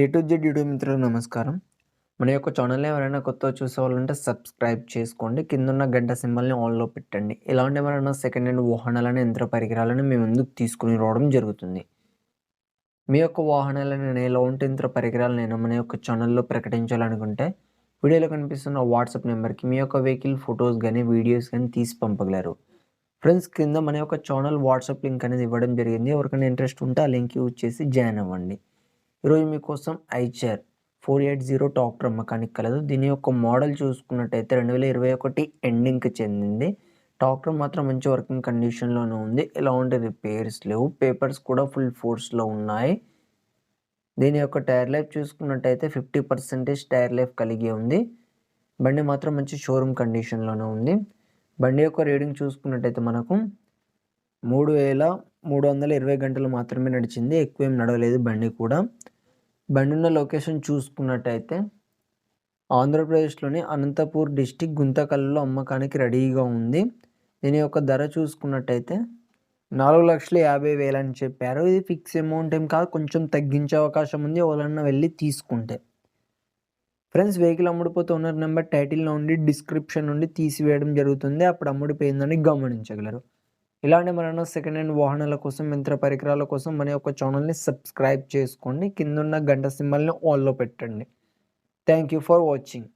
A to Z YouTube మిత్రులు నమస్కారం. మన యొక్క ఛానల్ని ఎవరైనా కొత్తగా చూసేవాళ్ళంటే సబ్స్క్రైబ్ చేసుకోండి. కిందున్న గంట సింబల్ని ఆన్లో పెట్టండి. ఇలాంటి ఎవరైనా సెకండ్ హ్యాండ్ వాహనాలను యంత్ర పరికరాలను మీ ముందుకు తీసుకుని రావడం జరుగుతుంది. మీ యొక్క వాహనాలను నేను ఎలాంటి యంత్ర పరికరాలు నేను మన యొక్క ఛానల్లో ప్రకటించాలనుకుంటే వీడియోలో కనిపిస్తున్న వాట్సాప్ నెంబర్కి మీ యొక్క వెహికల్ ఫొటోస్ కానీ వీడియోస్ కానీ తీసి పంపగలరు. ఫ్రెండ్స్ కింద మన యొక్క ఛానల్ వాట్సాప్ లింక్ అనేది ఇవ్వడం జరిగింది. ఎవరికైనా ఇంట్రెస్ట్ ఉంటే ఆ లింక్ యూజ్ చేసి జాయిన్ అవ్వండి. ఈరోజు మీకోసం Eicher four eight zero tractor mechanic కలదు. దీని యొక్క మోడల్ చూసుకున్నట్టయితే రెండు వేల ఇరవై ఒకటి ఎండింగ్కి చెందింది. టాక్టర్ మాత్రం మంచి వర్కింగ్ కండిషన్లోనే ఉంది. ఎలాంటి రిపేర్స్ లేవు. పేపర్స్ కూడా ఫుల్ ఫోర్స్లో ఉన్నాయి. దీని యొక్క టైర్ లైఫ్ చూసుకున్నట్టయితే ఫిఫ్టీ పర్సెంటేజ్ టైర్ లైఫ్ కలిగి ఉంది. బండి మాత్రం మంచి షోరూమ్ కండిషన్లోనే ఉంది. బండి యొక్క రీడింగ్ చూసుకున్నట్టయితే మనకు మూడు వేల మూడు వందల ఇరవై గంటలు మాత్రమే నడిచింది. ఎక్కువ ఏం నడవలేదు బండి కూడా. బండి ఉన్న లొకేషన్ చూసుకున్నట్టయితే ఆంధ్రప్రదేశ్లోని అనంతపూర్ డిస్టిక్ గుంతకల్లో అమ్మకానికి రెడీగా ఉంది. దీని యొక్క ధర చూసుకున్నట్టయితే నాలుగు లక్షల యాభై వేలు అని చెప్పారు. ఇది ఫిక్స్ అమౌంట్ ఏం కాదు కొంచెం తగ్గించే అవకాశం ఉంది. ఎవరన్నా వెళ్ళి తీసుకుంటే. ఫ్రెండ్స్ వెహికల్ అమ్ముడిపోతే ఓనర్ నెంబర్ టైటిల్లో ఉండి డిస్క్రిప్షన్ నుండి తీసివేయడం జరుగుతుంది. అప్పుడు అమ్ముడిపోయిందని గమనించగలరు. ఇలాంటి మన సెకండ్ హ్యాండ్ వాహనాల కోసం యంత్ర పరికరాల కోసం మన యొక్క ఛానల్ని సబ్స్క్రైబ్ చేసుకోండి. కిందున్న గంట సింబల్ని ఆల్లో పెట్టండి. Thank you for watching